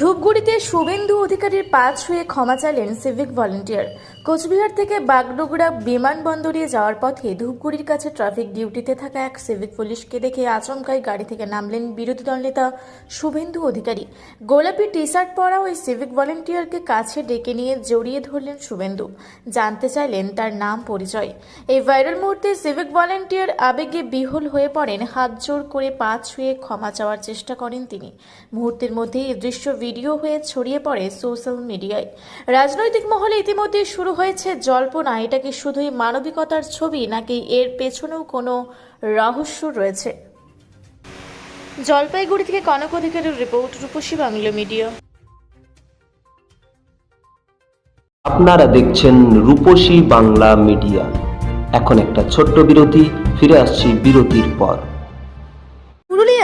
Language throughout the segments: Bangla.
ধূপগুড়িতে শুভেন্দু অধিকারীর পা ছুঁয়ে ক্ষমা চাইলেন সিভিক ভলেন্টিয়ার। কোচবিহার থেকে বাগডোগরা বিমানবন্দরে যাওয়ার পথে ধূপগুড়ির কাছে ট্রাফিক ডিউটিতে থাকা এক সিভিক পুলিশকে দেখে আচমকাই গাড়ি থেকে নামলেন বিরোধী দলনেতা শুভেন্দু অধিকারী। গোলাপি টি শার্ট পরা ওই সিভিক ভলেন্টিয়ারকে কাছে ডেকে নিয়ে জড়িয়ে ধরলেন শুভেন্দু। জানতে চাইলেন তার নাম পরিচয়। এই ভাইরাল মুহূর্তে সিভিক ভলেন্টিয়ার আবেগে বিহল হয়ে পড়েন হাত জোর করে পা ছুঁয়ে ক্ষমা চাওয়ার চেষ্টা করেন তিনি। মুহূর্তের মধ্যেই এই দৃশ্য ভিডিও হয়ে ছড়িয়ে পড়ে সোশ্যাল মিডিয়ায়। রাজনৈতিক মহলে ইতিমধ্যে শুরু হয়েছে জল্পনা। এটা কি শুধুই মানবিকতার ছবি নাকি এর পেছনেও কোনো রহস্য রয়েছে? জলপাইগুড়ি থেকে কনক অধিকারের রিপোর্ট রূপসী বাংলা মিডিয়া। আপনারা দেখছেন রূপসী বাংলা মিডিয়া। এখন একটা ছোট্ট বিরতি ফিরে আসছি বিরতির পর।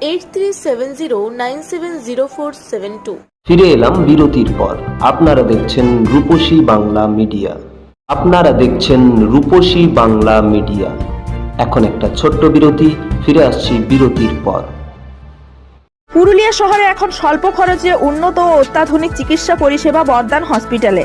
eight three seven zero nine seven zero four seven two ফিরে এলাম বিরতির পর। আপনারা দেখছেন রূপসী বাংলা মিডিয়া। আপনারা দেখছেন রূপসী বাংলা মিডিয়া। এখন একটা ছোট্ট বিরতি ফিরে আসছি বিরতির পর। পুরুলিয়া শহরে এখন স্বল্প খরচে উন্নত ও অত্যাধুনিক চিকিৎসা পরিষেবা বর্দান হসপিটালে।